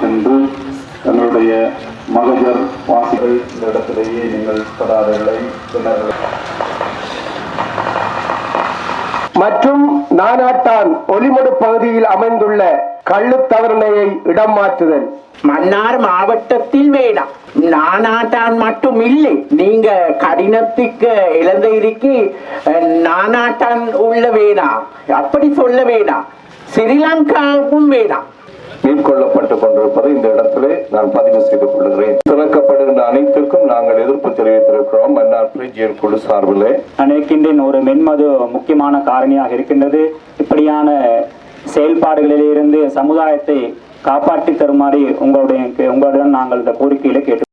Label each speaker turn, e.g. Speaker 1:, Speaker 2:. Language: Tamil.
Speaker 1: சென்று தங்களுடைய மகஜர் வாசிகள் இந்த இடத்திலேயே நீங்கள் பெறாதவர்களை
Speaker 2: மற்றும் நானாட்டான் ஒலிமடு பகுதியில் அமைந்துள்ள கள்ளு இடம் மாற்றுதல்.
Speaker 3: மன்னார் மாவட்டத்தில் நானாட்டான் மட்டும் இல்லை. நீங்க கடினத்துக்கு இலந்தைக்கு நானாட்டான் உள்ள வேணாம் அப்படி சொல்ல வேணாம் ஸ்ரீலங்காவுக்கும் வேணாம்
Speaker 1: மேற்கொள்ளப்பட்டுக் கொண்டிருப்பதை இந்த இடத்திலே நான் பதிவு செய்து கொள்கிறேன். திறக்கப்படுகின்ற அனைத்துக்கும் நாங்கள் எதிர்ப்பு தெரிவித்திருக்கிறோம். மன்னார் பிரிஜியல் குழு சார்பிலே.
Speaker 4: நினைக்கின்றேன் ஒரு மென்மது முக்கியமான காரணியாக இருக்கின்றது. இப்படியான செயல்பாடுகளிலிருந்து சமுதாயத்தை காப்பாற்றி தருமாறு உங்களுடைய உங்களுடன் நாங்கள் இந்த கோரிக்கையில கேட்டு